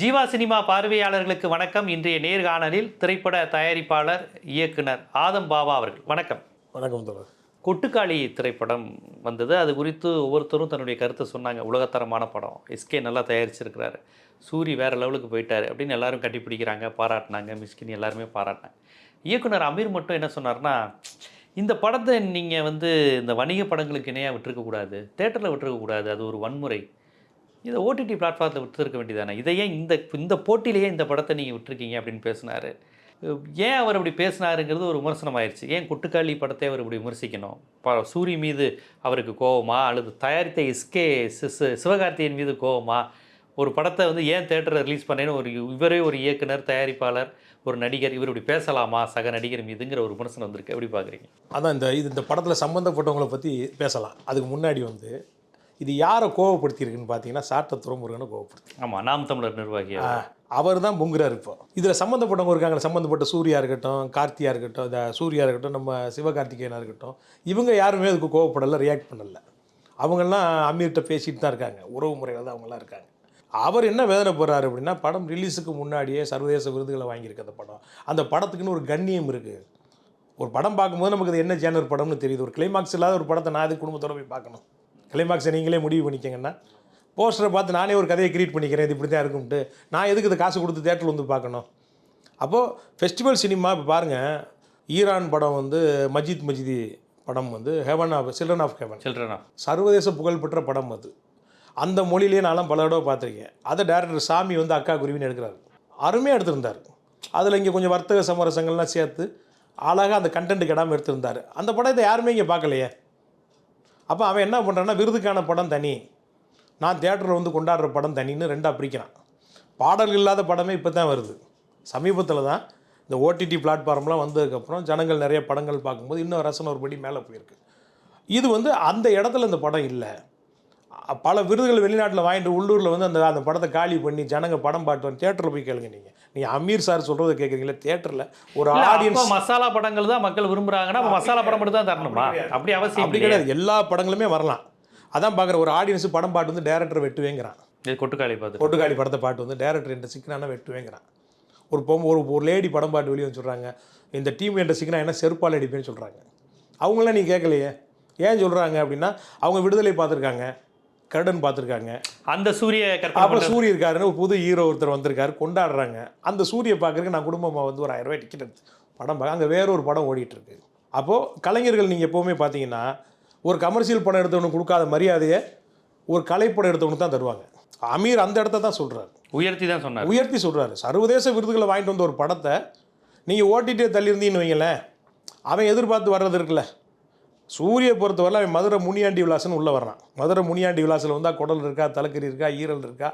Jeeva cinema பார்வையாளர்களுக்கு வணக்கம். இன்றைய நேர்காணலில் திரைப்பட தயாரிப்பாளர் இயக்குனர் ஆதம் பாபா அவர்கள். வணக்கம். வணக்கம் கொட்டுக்காளி திரைப்படம் வந்தது. அது குறித்து ஒவ்வொருத்தரும் தன்னுடைய கருத்தை சொன்னாங்க. உலகத்தரமான படம். எஸ்கே நல்லா தயாரிச்சிருக்கிறாரு. சூரி வேற லெவலுக்கு போயிட்டாரு அப்படின்னு எல்லாரும் கட்டிப்பிடிக்கிறாங்க பாராட்டினாங்க. மிஸ்கின் எல்லாருமே பாராட்டினாங்க. இயக்குனர் அமீர் மட்டும் என்ன சொன்னார்னா இந்த படத்தை நீங்கள் வந்து இந்த வணிக படங்களுக்கு இணையாக விட்டுருக்கக்கூடாது தேட்டரில் விட்டுருக்கக்கூடாது. அது ஒரு வன்முறை. இதை ஓடிடி பிளாட்ஃபார்மில் விட்டுருக்க வேண்டியதானே? இதையே ஏன் இந்த இந்த போட்டியிலேயே இந்த படத்தை நீங்கள் விட்டுருக்கீங்க அப்படின்னு பேசினார். ஏன் அவர் அப்படி பேசினாருங்கிறது ஒரு விமர்சனம் ஆயிடுச்சு ஏன் குட்டுக்காளி படத்தை அவர் இப்படி விமர்சிக்கணும்? இப்போ சூரி மீது அவருக்கு கோவமா? அல்லது தயாரித்த எஸ்கே சிவகார்த்தியன் மீது கோவமா? ஒரு படத்தை வந்து ஏன் தேட்டரில் ரிலீஸ் பண்ணேன்னு ஒரு இவரே ஒரு இயக்குனர் தயாரிப்பாளர் ஒரு நடிகர் இவர் இப்படி பேசலாமா? சக நடிகர் மீதுங்கிற ஒரு விமர்சனம் வந்திருக்கு. எப்படி பார்க்குறீங்க? அதான் இந்த இது இந்த படத்தில் சம்மந்தப்பட்டவங்களை பற்றி பேசலாம். அதுக்கு முன்னாடி வந்து இது யாரை கோவப்படுத்தியிருக்குன்னு பார்த்தீங்கன்னா சாட்ட துறைமுருகனை கோவப்படுத்தி. ஆமாம் நாம் தமிழர் நிர்வாகி அவர். தான் பொங்குறாரு இப்போ. இதில் சம்மந்தப்பட்டவங்க இருக்காங்க சம்மந்தப்பட்ட சூர்யா இருக்கட்டும் கார்த்தியா இருக்கட்டும் இந்த சூர்யா இருக்கட்டும் நம்ம சிவகார்த்திகேயனா இருக்கட்டும் இவங்க யாருமே அதுக்கு கோவப்படலை ரியாக்ட் பண்ணல. அவங்கெல்லாம் அமீர்கிட்ட பேசிட்டு தான் இருக்காங்க உறவு முறையில் தான் அவங்களாம் இருக்காங்க. அவர் என்ன வேதனை போடுறாரு அப்படின்னா படம் ரிலீஸுக்கு முன்னாடியே சர்வதேச விருதுகளை வாங்கியிருக்கு அந்த படம். அந்த படத்துக்குன்னு ஒரு கண்ணியம் இருக்குது ஒரு படம் பார்க்கும்போது நமக்கு அது என்ன ஜேனர் படம்னு தெரியுது. ஒரு கிளைமாக்ஸ் இல்லாத ஒரு படத்தை நான் அது குடும்பத்தோட போய் பார்க்கணும்? கிளைமாக்ஸை நீங்களே முடிவு பண்ணிக்கங்கன்னா போஸ்டரை பார்த்து நானே ஒரு கதையை கிரியேட் பண்ணிக்கிறேன் இது இப்படி தான் இருக்கும்ட்டு நான் எதுக்கு இது காசு கொடுத்து தேட்டரில் வந்து பார்க்கணும்? அப்போது ஃபெஸ்டிவல் சினிமா இப்போ பாருங்கள் ஈரான் படம் வந்து மஜித் மஜிதி படம் வந்து heaven of children of heaven சில்ட்ரனா சர்வதேச புகழ்பெற்ற படம் அது. அந்த மொழியிலேயே நான்லாம் பல தடவை பார்த்துருக்கேன். அதை டேரக்டர் சாமி வந்து அக்கா குருவின்னு எடுக்கிறாரு. அருமையாக எடுத்திருந்தார். அதில் இங்கே கொஞ்சம் வர்த்தக சமரசங்கள்லாம் சேர்த்து அழகாக அந்த கண்டென்ட் கெடாமல் எடுத்திருந்தார். அந்த படத்தை யாருமே இங்கே பார்க்கலையே. அப்போ அவன் என்ன பண்ணுறான்னா விருதுக்கான படம் தனி. நான் தேட்டரில் வந்து கொண்டாடுற படம் தனின்னு ரெண்டாக பிரிக்கிறான். பாடல் இல்லாத படமே இப்போ தான் வருது சமீபத்தில் தான் இந்த ஓடிடி பிளாட்ஃபார்ம்லாம் வந்ததுக்கப்புறம் ஜனங்கள் நிறைய படங்கள் பார்க்கும்போது இன்னும் ரசனை ஒரு படி மேலே போயிருக்கு. இது வந்து அந்த இடத்துல இந்த படம் இல்லை. பல விருதுகள் வெளிநாட்டில் வாங்கிட்டு உள்ளூரில் வந்து அந்த அந்த படத்தை காலி பண்ணி ஜனங்க படம் பாட்டு தேட்டரில் போய் கேளுங்க நீங்கள் நீங்கள் அமீர் சார் சொல்கிறத கேட்குறீங்களா தேட்டரில் ஒரு ஆடியன்ஸ் மசாலா படங்கள் தான் மக்கள் விரும்புறாங்கன்னா அப்ப மசாலா படம் மட்டும் தான் தரணுமா? அப்படி அவசியம் அப்படி. கிடையாது. எல்லா படங்களுமே வரலாம். அதான் பார்க்குற ஒரு ஆடியன்ஸ் படம் பாட்டு வந்து டேரக்டர் வெட்டுவேங்கிறான். கொட்டுக்காளி பார்த்து கொட்டுக்காளி படத்தை பாட்டு வந்து டேரக்டர் என்ற சிக்கனான வெட்டுவேங்கிறான். ஒரு பொம் ஒரு ஒரு லேடி படம் பாட்டு வெளியே வந்து சொல்கிறாங்க இந்த டீம் என்ற சிக்கனா என்ன செருப்பால் அடிப்பேன்னு சொல்கிறாங்க அவங்களாம் நீ கேட்கலையே ஏன் சொல்கிறாங்க அப்படின்னா அவங்க விடுதலை பார்த்துருக்காங்க. கருடன் பார்த்துருக்காங்க. அந்த சூரிய அப்புறம் சூரிய இருக்காருன்னு ஒரு புது ஹீரோ ஒருத்தர் வந்திருக்காரு கொண்டாடுறாங்க. அந்த சூரிய பார்க்கறதுக்கு நான் குடும்பமாக வந்து ஒரு ஆயிரம் ரூபாய் டிக்கெட் எடுத்து படம் பார்க்க அங்கே வேற ஒரு படம் ஓடிட்டு இருக்கு அப்போது கலைஞர்கள் நீங்கள் எப்போவுமே பார்த்தீங்கன்னா ஒரு கமர்ஷியல் படம் எடுத்தவனுக்கு கொடுக்காத மரியாதையை ஒரு கலைப்படம் எடுத்தவனுக்கு தான் தருவாங்க. அமீர் அந்த இடத்த தான் சொல்கிறாரு உயர்த்தி தான் சொன்னார். உயர்த்தி சொல்கிறாரு சர்வதேச விருதுகளை வாங்கிட்டு வந்த ஒரு படத்தை நீங்கள் ஓட்டிகிட்டே தள்ளியிருந்தீங்கன்னு வைங்களேன் அவன் எதிர்பார்த்து வர்றது இருக்குல்ல. சூரிய பொறுத்தவரை அவன் மதுரை முனியாண்டி விலாசன்னு உள்ளே வர்றான். மதுரை முனியாண்டி விலாசில் வந்தால் குடல் இருக்கா தலைக்கறி இருக்கா ஈரல் இருக்கா?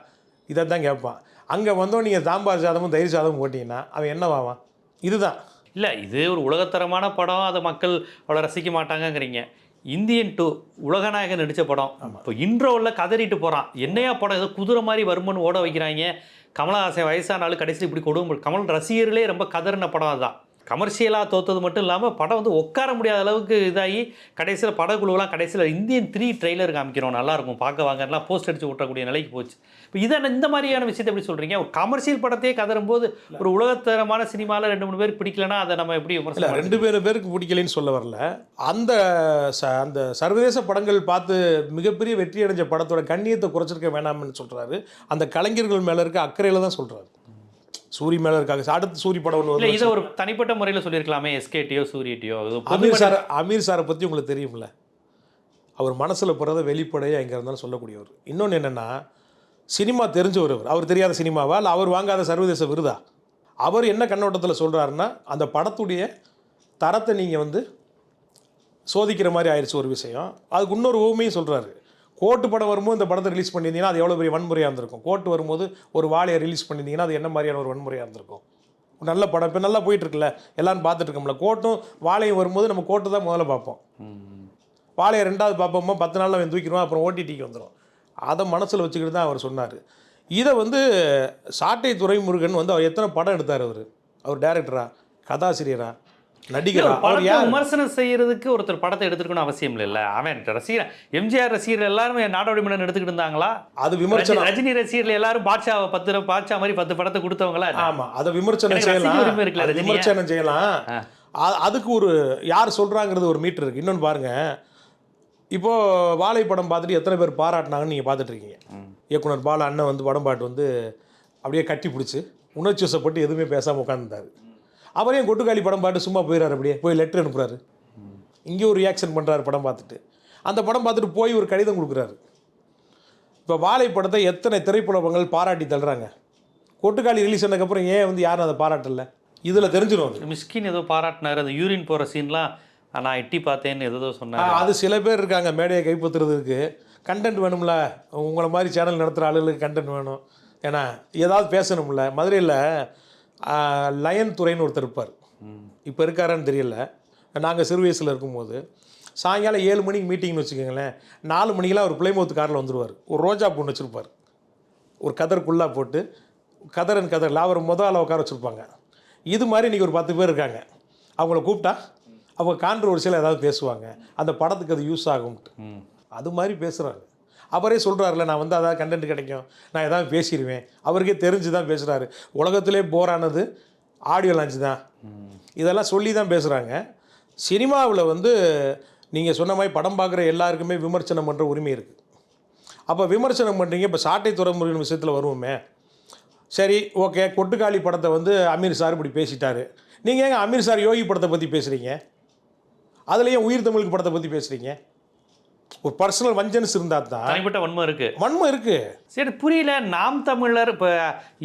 இதை தான் கேட்பான். அங்கே வந்தோம் நீங்கள் சாம்பார் சாதமும் தயிர் சாதமும் போட்டிங்கன்னா அவன் என்னவாவான் இதுதான். இல்ல இது ஒரு உலகத்தரமான படம். அதை மக்கள் அவ்வளோ ரசிக்க மாட்டாங்கங்கிறீங்க. இந்தியன் டூ உலகநாயகன் நடித்த படம். இப்போ இன்ட்ரோவில் கதறிட்டு போகிறான் என்னையா படம் ஏதோ குதிரை மாதிரி வருமன்னு ஓட வைக்கிறாங்க. கமலஹாசன் வயசானாலும் கடைசியில் இப்படி கொடுங்க. கமல் ரசிகர்களே ரொம்ப கதறின படம் அதுதான். கமர்ஷியலாக தோத்தது மட்டும் இல்லாமல் படம் வந்து உட்கார முடியாத அளவுக்கு இதாகி கடைசியில் படக்குழுவெல்லாம் கடைசியில் இந்தியன் த்ரீ ட்ரெய்லர் காமிக்கிறோம். நல்லா இருக்கும். பார்க்க வாங்கலாம் போஸ்ட் அடிச்சு விட்டக்கூடிய நிலைக்கு போச்சு. இப்போ இதை இந்த மாதிரியான விஷயத்தை எப்படி சொல்கிறீங்க ஒரு கமர்ஷியல் படத்தையே கதறும்போது ஒரு உலகத்தரமான சினிமாவில் ரெண்டு மூணு பேர் பிடிக்கலனா அதை நம்ம எப்படி இல்லை விமர்சனம் ரெண்டு பேரும் பேருக்கு பிடிக்கலைன்னு சொல்ல வரல. அந்த ச அந்த சர்வதேச படங்கள் பார்த்து மிகப்பெரிய வெற்றி அடைஞ்ச படத்தோட கண்ணியத்தை குறைச்சிருக்க வேணாம்னு சொல்கிறாரு அந்த கலைஞர்கள் மேலே இருக்க அக்கறையில் தான் சொல்கிறாரு சூரி மேலே இருக்காங்க. அடுத்து சூரி படம் ஒன்று இதை ஒரு தனிப்பட்ட முறையில் சொல்லியிருக்கலாமே எஸ்கேடியோ சூரியட்டியோ அமீர் சார் அமீர் சாரை பற்றி உங்களுக்கு தெரியும்ல. அவர் மனசில் போகிறத வெளிப்படையாக எங்கே இருந்தாலும் சொல்லக்கூடியவர். இன்னொன்று என்னென்னா சினிமா தெரிஞ்சவர் அவர். அவர் தெரியாத சினிமாவா? இல்லை அவர் வாங்காத சர்வதேச விருதா? அவர் என்ன கண்ணோட்டத்தில் சொல்கிறாருன்னா அந்த படத்துடைய தரத்தை நீங்கள் வந்து சோதிக்கிற மாதிரி ஆயிடுச்சு ஒரு விஷயம். அதுக்கு இன்னொரு ஊமையும் சொல்கிறாரு கோட்டு படம் வரும்போது இந்த படத்தை ரிலீஸ் பண்ணியிருந்தீங்கன்னா அது எவ்வளோ பெரிய வன்முறையாக இருந்திருக்கும். கோட்டு வரும்போது ஒரு வாழையை ரிலீஸ் பண்ணியிருந்தீங்கன்னா அது என்ன மாதிரியான ஒரு வன்முறையாக இருந்திருக்கும். நல்ல படம். இப்போ நல்லா போயிட்டுருக்குல்ல. எல்லாரும் பார்த்துட்டு இருக்கோம்ல. கோட்டும் வாழையும் வரும்போது நம்ம கோட்டு தான் முதல்ல பார்ப்போம். வாழையை ரெண்டாவது பார்ப்போமா? பத்து நாளில் அவன் தூக்கிடுவான் அப்புறம் ஓடிடிக்கு வந்துடும் அதை மனசில் வச்சுக்கிட்டு தான் அவர் சொன்னார். இதை வந்து சாட்டை துரைமுருகன் வந்து அவர் எத்தனை படம் எடுத்தார் அவர்? அவர் டேரக்டரா கதாசிரியரா? நடிகரா? விமர்சனம் செய்யறதுக்கு ஒருத்தர் படத்தை எடுத்துக்கணும் அவசியம் இல்லைல்ல அவன் ரசிகர் எம்ஜிஆர் ரசிகர் எல்லாரும் நாடோடி மன்னன் எடுத்துக்கிட்டு இருந்தாங்களா? அது விமர்சனம். ரஜினி ரசிகர்கள் எல்லாரும் பாட்சா பத்து பாட்சா மாதிரி பத்து படத்தை கொடுத்தவங்களா? ஆமா அதை விமர்சனம் செய்யலாம். விமர்சனம் செய்யலாம். அதுக்கு ஒரு யார் சொல்றாங்கிறது ஒரு மீட்டர் இருக்கு. இன்னொன்னு பாருங்க. இப்போ வாழை படம் பார்த்துட்டு எத்தனை பேர் பாராட்டினாங்கன்னு நீங்க பார்த்துட்டு இருக்கீங்க. இயக்குனர் பால அண்ணன் வந்து படம் பாட்டு வந்து அப்படியே கட்டி பிடிச்சி உணர்ச்சி வசப்பட்டு எதுவுமே பேசாம உட்காந்துருந்தாரு அவரையும் கொட்டுக்காளி படம் பாட்டு சும்மா போயிடாரு அப்படியே? போய் லெட்டர் அனுப்புறாரு. இங்கே ஒரு ரியாக்ஷன் பண்றாரு படம் பார்த்துட்டு. அந்த படம் பார்த்துட்டு போய் ஒரு கடிதம் கொடுக்குறாரு. இப்போ வாழை படத்தை எத்தனை திரைப்புலகங்கள் பாராட்டி தள்ளுறாங்க? கொட்டுக்காளி ரிலீஸ் ஆனதுக்கப்புறம் ஏன் வந்து யாரும் அதை பாராட்டல? இதில் தெரிஞ்சிடும் அது. மிஸ்கின் ஏதோ பாராட்டினாரு அந்த யூரின் போற சீன்லாம் நான் எட்டி பார்த்தேன்னு ஏதோ சொன்னாரு. அது சில பேர் இருக்காங்க மேடையை கைப்பற்றுறதுக்கு. கண்டென்ட் வேணும்ல உங்களை மாதிரி சேனல் நடத்துகிற ஆளுகளுக்கு கண்டென்ட் வேணும். ஏன்னா ஏதாவது பேசணும்ல. மதுரையில் லயன் துறைன்னு ஒருத்தர் இருப்பார். இப்போ இருக்காரான்னு தெரியல. நாங்கள் சிறு வயசில் இருக்கும்போது சாயங்காலம் ஏழு மணிக்கு மீட்டிங்னு வச்சுக்கோங்களேன் நாலு மணிக்கெல்லாம் ஒரு பிளைமவுத் காரில் வந்துடுவார் ஒரு ரோஜா பூன்னு வச்சுருப்பார். ஒரு கதருக்குள்ளா போட்டு கதரன் கதர் அவர் முதல்ல உட்கார வச்சுருப்பாங்க. இது மாதிரி இன்றைக்கி ஒரு பத்து பேர் இருக்காங்க. அவங்கள கூப்பிட்டா அவங்க கான்ட்ரவர்சியில் ஏதாவது பேசுவாங்க. அந்த படத்துக்கு அது யூஸ் ஆகும்ட்டு. அது மாதிரி பேசுகிறாரு அவரே சொல்கிறாருல நான் வந்து அதாவது கண்டென்ட் கிடைக்கும். நான் எதாவது பேசிடுவேன் அவருக்கே தெரிஞ்சு தான் பேசுகிறாரு உலகத்திலே போரானது ஆடியோ லான்ச் தான். இதெல்லாம் சொல்லி தான் பேசுகிறாங்க சினிமாவில் வந்து நீங்கள் சொன்ன மாதிரி படம் பார்க்குற எல்லாருக்குமே விமர்சனம் பண்ணுற உரிமை இருக்குது அப்போ விமர்சனம் பண்ணுறீங்க இப்போ சாட்டை துறைமுறையின் விஷயத்தில் வருவோமே. சரி ஓகே கொட்டுக்காளி படத்தை வந்து அமீர் சார் இப்படி பேசிட்டாரு. நீங்கள் ஏங்க அமீர் சார் யோகி படத்தை பற்றி பேசுகிறீங்க அதுலேயும் உயிர் தமிழுக்கு படத்தை பற்றி பேசுகிறீங்க ஒரு பர்சனல் வஞ்சன்ஸ் இருந்தால் தான் தனிப்பட்ட வன்மம் இருக்கு. வன்மை இருக்குது சரி புரியல. நாம் தமிழர் இப்போ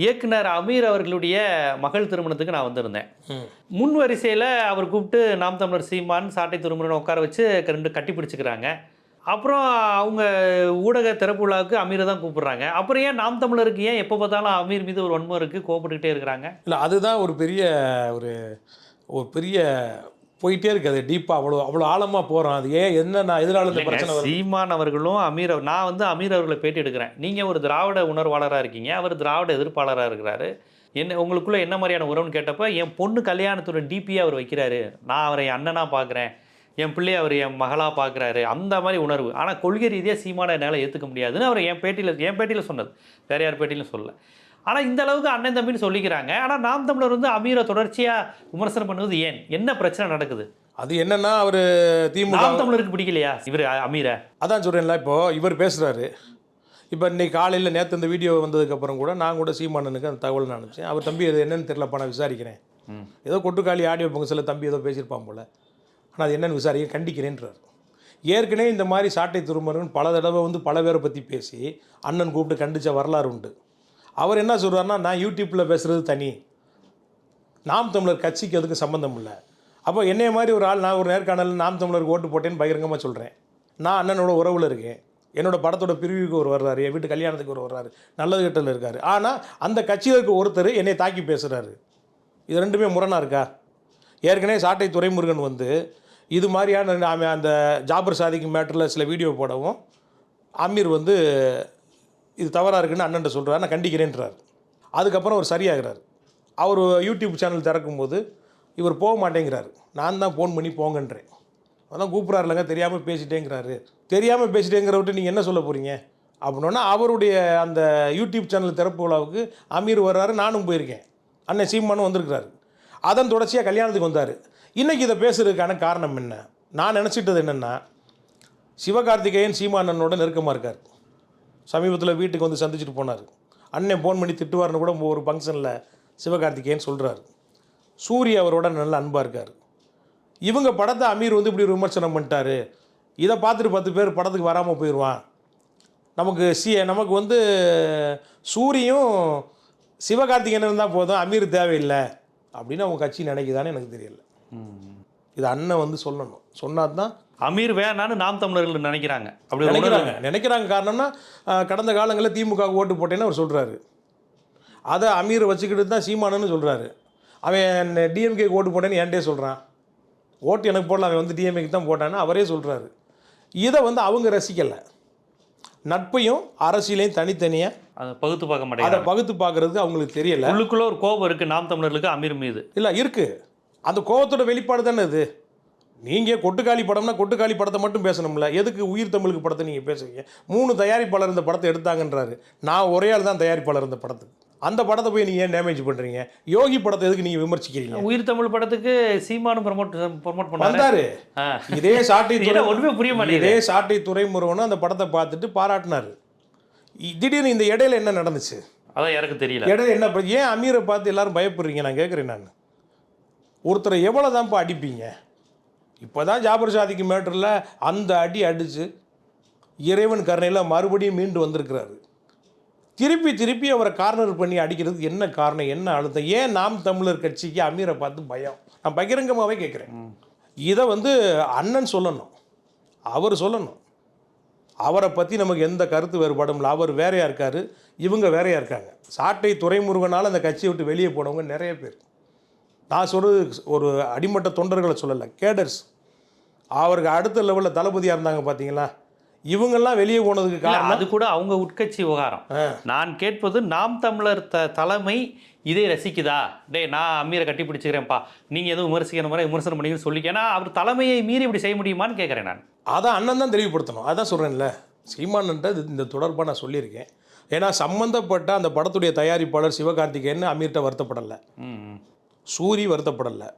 இயக்குனர் அமீர் அவர்களுடைய மகள் திருமணத்துக்கு நான் வந்திருந்தேன். முன் வரிசையில் அவர் கூப்பிட்டு நாம் தமிழர் சீமான் சாட்டை திருமணம் உட்கார வச்சு ரெண்டு கட்டி பிடிச்சிக்கிறாங்க. அப்புறம் அவங்க ஊடக திறப்பு விழாவுக்கு அமீரை தான் கூப்பிடுறாங்க. அப்புறம் ஏன் நாம் தமிழருக்கு ஏன் எப்போ பார்த்தாலும் அமீர் மீது ஒரு வன்மம் இருக்குது கோபப்பட்டுக்கிட்டே இருக்கிறாங்க. இல்லை அதுதான் ஒரு பெரிய ஒரு ஒரு பெரிய போயிட்டே இருக்குது டீப்பாக அவ்வளோ அவ்வளோ ஆழமாக போகிறோம் அது. ஏன் என்ன நான் எதிரால இந்த பிரச்சனை சீமான் அவர்களும் அமீர் நான் வந்து அமீர் அவர்களை பேட்டி எடுக்கிறேன். நீங்கள் ஒரு திராவிட உணர்வாளராக இருக்கீங்க. அவர் திராவிட எதிர்ப்பாளராக இருக்கிறாரு. என்ன உங்களுக்குள்ள என்ன மாதிரியான உறவுன்னு கேட்டப்ப என் பொண்ணு கல்யாணத்தோட டிபியை அவர் வைக்கிறாரு. நான் அவரை என் அண்ணனாக பார்க்குறேன் என் பிள்ளைய அவர் என் மகளாக பார்க்குறாரு அந்த மாதிரி உணர்வு. ஆனால் கொள்கை ரீதியாக சீமானை என்னால் ஏற்றுக்க முடியாதுன்னு அவர் என் பேட்டியில் என் பேட்டியில் சொன்னது. வேற யார் பேட்டியிலும் சொல்லல. ஆனால் இந்த அளவுக்கு அண்ணன் தம்பின்னு சொல்லிக்கிறாங்க. ஆனால் நாம் தமிழர் வந்து அமீரை தொடர்ச்சியாக விமர்சனம் பண்ணுவது ஏன்? என்ன பிரச்சனை நடக்குது? அது என்னன்னா அவர் திமுக நாம் தமிழருக்கு பிடிக்கலையா இவர் அமீரை? அதான் சொல்கிறேன்ல இப்போது இவர் பேசுகிறாரு இப்போ இன்னைக்கு காலையில் நேற்று இந்த வீடியோ வந்ததுக்கப்புறம் கூட நான் கூட சீமானனுக்கு அந்த தகவல் நான் அனுப்பிச்சேன். அவர் தம்பி அது என்னன்னு தெரியலப்பா நான் விசாரிக்கிறேன். ஏதோ கொட்டுக்காளி ஆடியோ பங்கசில் தம்பி ஏதோ பேசியிருப்பான் போல். ஆனால் அது என்னன்னு விசாரிக்க கண்டிக்கிறேன்றார். ஏற்கனவே இந்த மாதிரி சாட்டை திருமருகன் பல தடவை வந்து பல பேரை பற்றி பேசி அண்ணன் கூப்பிட்டு கண்டிச்ச வரலாறு உண்டு. அவர் என்ன சொல்றாருன்னா நான் யூடியூப்பில் பேசுகிறது தனி. நாம் தமிழர் கட்சிக்கு அதுக்கு சம்மந்தம் இல்லை. அப்போ என்னைய மாதிரி ஒரு ஆள் நான் ஒரு நேர்காணல் நாம் தமிழருக்கு ஓட்டு போட்டேன்னு பகிரங்கமாக சொல்கிறேன் நான் அண்ணனோட உறவில் இருக்கேன். என்னோடய படத்தோட பிரிவுக்கு ஒரு வர்றாரு என் வீட்டு கல்யாணத்துக்கு ஒரு வர்றாரு நல்லது கெட்டதில் இருக்கார். ஆனால் அந்த கட்சியில் இருக்க ஒருத்தர் என்னை தாக்கி பேசுகிறாரு இது ரெண்டுமே முரணாக இருக்கா? ஏற்கனவே சாட்டை துரைமுருகன் வந்து இது மாதிரியான அந்த ஜாபர் சாதிக்கு மேட்டரில் சில வீடியோ போடவும் அமீர் வந்து இது தவறாக இருக்குன்னு அண்ணன் சொல்கிறார் நான் கண்டிக்கிறேன்றார். அதுக்கப்புறம் அவர் சரியாகிறார். அவர் யூடியூப் சேனல் திறக்கும்போது இவர் போக மாட்டேங்கிறாரு. நான் தான் ஃபோன் பண்ணி போங்கன்றேன். அதான் கூப்பிட்றாருலங்க தெரியாமல் பேசிட்டேங்கிறாரு. தெரியாமல் பேசிட்டேங்கிற விட்டு நீங்கள் என்ன சொல்ல போகிறீங்க அப்படின்னா அவருடைய அந்த யூடியூப் சேனல் திறப்பு விழாவுக்கு அமீர் வர்றாரு நானும் போயிருக்கேன். அண்ணன் சீமானும் வந்திருக்கிறாரு. அதன் தொடர்ச்சியாக கல்யாணத்துக்கு வந்தார். இன்றைக்கி இதை பேசுறதுக்கான காரணம் என்ன? நான் நினச்சிட்டது என்னென்னா சிவகார்த்திகேயன் சீமானனோட நெருக்கமாக இருக்கார். சமீபத்தில் வீட்டுக்கு வந்து சந்திச்சுட்டு போனார். அண்ணன் ஃபோன் பண்ணி திட்டுவார்னு கூட ஒரு ஃபங்க்ஷனில் சிவகார்த்திகேயன் சொல்கிறார் சூரிய அவரோட நல்ல அன்பாக இருக்கார். இவங்க படத்தை அமீர் வந்து இப்படி விமர்சனம் பண்ணிட்டாரு. இதை பார்த்துட்டு பத்து பேர் படத்துக்கு வராமல் போயிடுவான் நமக்கு சி நமக்கு வந்து சூரியும் சிவகார்த்திகேயன் இருந்தால் போதும் அமீர் தேவையில்லை அப்படின்னு அவங்க கட்சி நினைக்குதான்னு எனக்கு தெரியல. இது அண்ணன் வந்து சொல்லணும். சொன்னால் தான் அமீர் வேணான்னு நாம் தமிழர்கள் நினைக்கிறாங்க. அப்படி நினைக்கிறாங்க. நினைக்கிறாங்க காரணம்னா கடந்த காலங்களில் திமுக ஓட்டு போட்டேன்னு அவர் சொல்கிறாரு அதை அமீரை வச்சுக்கிட்டு தான் சீமானன்னு சொல்கிறாரு அவன் டிஎம்கே ஓட்டு போட்டேன்னு என்கிட்டே சொல்கிறான் ஓட்டு எனக்கு போடல அவன் வந்து டிஎம்கேக்கு தான் போட்டான்னு அவரே சொல்கிறாரு இதை வந்து அவங்க ரசிக்கலை. நட்பையும் அரசியலையும் தனித்தனியாக அதை பகுத்து பார்க்க அதை மாட்டேங்கிறாங்க பகுத்து பார்க்கறதுக்கு அவங்களுக்கு தெரியல. உள்ளுக்குள்ள ஒரு கோபம் இருக்கு நாம் தமிழர்களுக்கு அமீர் மீது. இல்லை இருக்குது அந்த கோவத்தோட வெளிப்பாடு தானே இது? நீங்கள் கொட்டுக்காளி படம்னா கொட்டுக்காளி படத்தை மட்டும் பேசணும்ல. எதுக்கு உயிர் தமிழுக்கு படத்தை நீங்கள் பேசுறீங்க? மூணு தயாரிப்பாளர் இந்த படத்தை எடுத்தாங்கன்றாரு. நான் ஒரே ஆள் தான் தயாரிப்பாளர் இந்த படத்துக்கு. அந்த படத்தை போய் நீங்கள் ஏன் டேமேஜ் பண்ணுறீங்க யோகி படத்தை எதுக்கு நீங்கள் விமர்சிக்கிறீங்க? உயிர் தமிழ் படத்துக்கு சீமானும் ப்ரமோட் ப்ரமோட் பண்ணாரு. இதே சாட்டை துறை ஒண்ணுமே புரிய மாட்டேங்குது. இதே சாட்டை துறைமுருகனும் அந்த படத்தை பார்த்துட்டு பாராட்டினாரு. திடீர்னு இந்த இடையில என்ன நடந்துச்சு? அதான் யாருக்கும் தெரியல. இடையில என்ன ஏன் அமீரை பார்த்து எல்லாரும் பயப்படுறீங்க? நான் கேட்குறேன் நான். ஒருத்தரை எவ்வளோ தான்ப்பா அடிப்பீங்க? இப்போ தான் ஜாபர் சாதிக்கு மேட்டரில் அந்த அடி அடித்து இறைவன் கருணையில் மறுபடியும் மீண்டு வந்திருக்கிறாரு. திருப்பி திருப்பி அவரை கார்னர் பண்ணி அடிக்கிறதுக்கு என்ன காரணம் என்ன அழுத்தம்? ஏன் நாம் தமிழர் கட்சிக்கு அமீரை பார்த்து பயம்? நான் பகிரங்கமாகவே கேட்குறேன். இதை வந்து அண்ணன் சொல்லணும். அவர் சொல்லணும். அவரை பற்றி நமக்கு எந்த கருத்து வேறுபாடும் இல்லை. அவர் வேறையாக இருக்கார். இவங்க வேறையாக இருக்காங்க. சாட்டை துறைமுருகனால் அந்த கட்சியை விட்டு வெளியே போனவங்க நிறைய பேர். நான் சொல்கிறது ஒரு அடிமட்ட தொண்டர்களை சொல்லலை கேடர்ஸ். அவருக்கு அடுத்த லெவலில் தளபதியாக இருந்தாங்க பார்த்தீங்களா இவங்கெல்லாம் வெளியே போனதுக்கு காரணம்? அது கூட அவங்க உட்கட்சி விவகாரம். நான் கேட்பது நாம் தமிழர் த தலைமை இதை ரசிக்குதா? டேய் நான் அமீரை கட்டி பிடிச்சிக்கிறேன்ப்பா. நீங்க எதுவும் விமர்சிக்கிற மாதிரி விமர்சனம் பண்ணி சொல்லி ஏன்னா அவர் தலைமையை மீறி இப்படி செய்ய முடியுமான்னு கேட்குறேன் நான். அதான் அண்ணன் தான் தெளிவுபடுத்தணும். அதான் சொல்கிறேன்ல சீமானன்ட்ட இது இந்த தொடர்பாக நான் சொல்லியிருக்கேன். ஏன்னா சம்மந்தப்பட்ட அந்த படத்துடைய தயாரிப்பாளர் சிவகார்த்திகேயன் அமீர்கிட்ட வருத்தப்படலை. சூரி வருத்தப்படலை.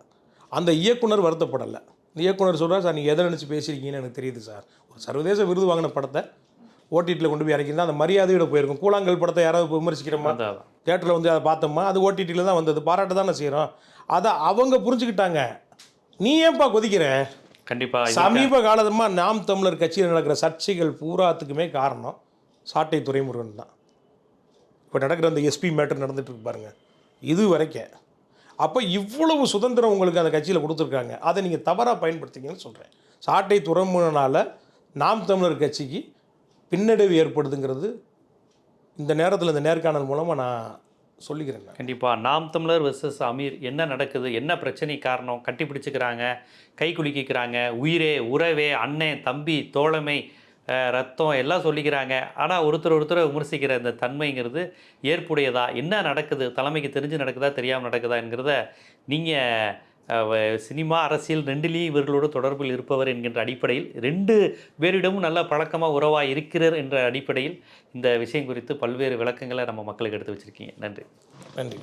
அந்த இயக்குனர் வருத்தப்படலை. இயக்குனர் சொல்கிறார் சார் நீங்கள் எதை நினச்சி பேசியிருக்கீங்கன்னு எனக்கு தெரியுது சார். ஒரு சர்வதேச விருது வாங்கின படத்தை ஓடிடியில் கொண்டு போய் இறக்கியிருந்தா அந்த மரியாதையோட போயிருக்கும். கூழாங்கல் படத்தை யாராவது விமர்சிக்கிறோமா. தேட்டரில் வந்து அதை பார்த்தோமா? அது ஓடிடியில் தான் வந்தது. பாராட்ட தானே செய்கிறோம் அதை அவங்க புரிஞ்சுக்கிட்டாங்க. நீ ஏன்பா கொதிக்கிற? கண்டிப்பா இது- சமீப காலமாக நாம் தமிழர் கட்சியில் நடக்கிற சர்ச்சைகள் பூராத்துக்குமே காரணம் சாட்டை துறைமுருகன் தான். இப்போ நடக்கிற அந்த எஸ்பி மேட்டர் நடந்துட்டு இருக்கு பாருங்க. இது வரைக்கும் அப்போ இவ்வளவு சுதந்திரம் உங்களுக்கு அந்த கட்சியில் கொடுத்துருக்காங்க. அதை நீங்கள் தவறாக பயன்படுத்திங்கன்னு சொல்கிறேன் சாட்டை துறைமுகனால் நாம் தமிழர் கட்சிக்கு பின்னடைவு ஏற்படுதுங்கிறது இந்த நேரத்தில் இந்த நேர்காணல் மூலமாக நான் சொல்லிக்கிறேன் கண்டிப்பாக நாம் தமிழர் வெர்சஸ் அமீர் என்ன நடக்குது என்ன பிரச்சனை காரணம் கட்டி பிடிச்சிக்கிறாங்க கை குலுக்கிக்கிறாங்க உயிரே உறவே அண்ணன் தம்பி தோழமை ரத்தம் எல்லாம் சொல்லிக்கிறாங்க. ஆனால் ஒருத்தர் ஒருத்தரை விமர்சிக்கிற இந்த தன்மைங்கிறது ஏற்புடையதா? என்ன நடக்குது? தலைமைக்கு தெரிஞ்சு நடக்குதா? தெரியாமல் நடக்குதாங்கிறத நீங்கள் சினிமா அரசியல் ரெண்டுலேயும் இவர்களோடு தொடர்பில் இருப்பவர் என்கின்ற அடிப்படையில் ரெண்டு பேரிடமும் நல்ல பழக்கமாக உறவாக இருக்கிறார் என்ற அடிப்படையில் இந்த விஷயம் குறித்து பல்வேறு விளக்கங்களை நம்ம மக்களுக்கு எடுத்து வச்சுருக்கீங்க. நன்றி. நன்றி.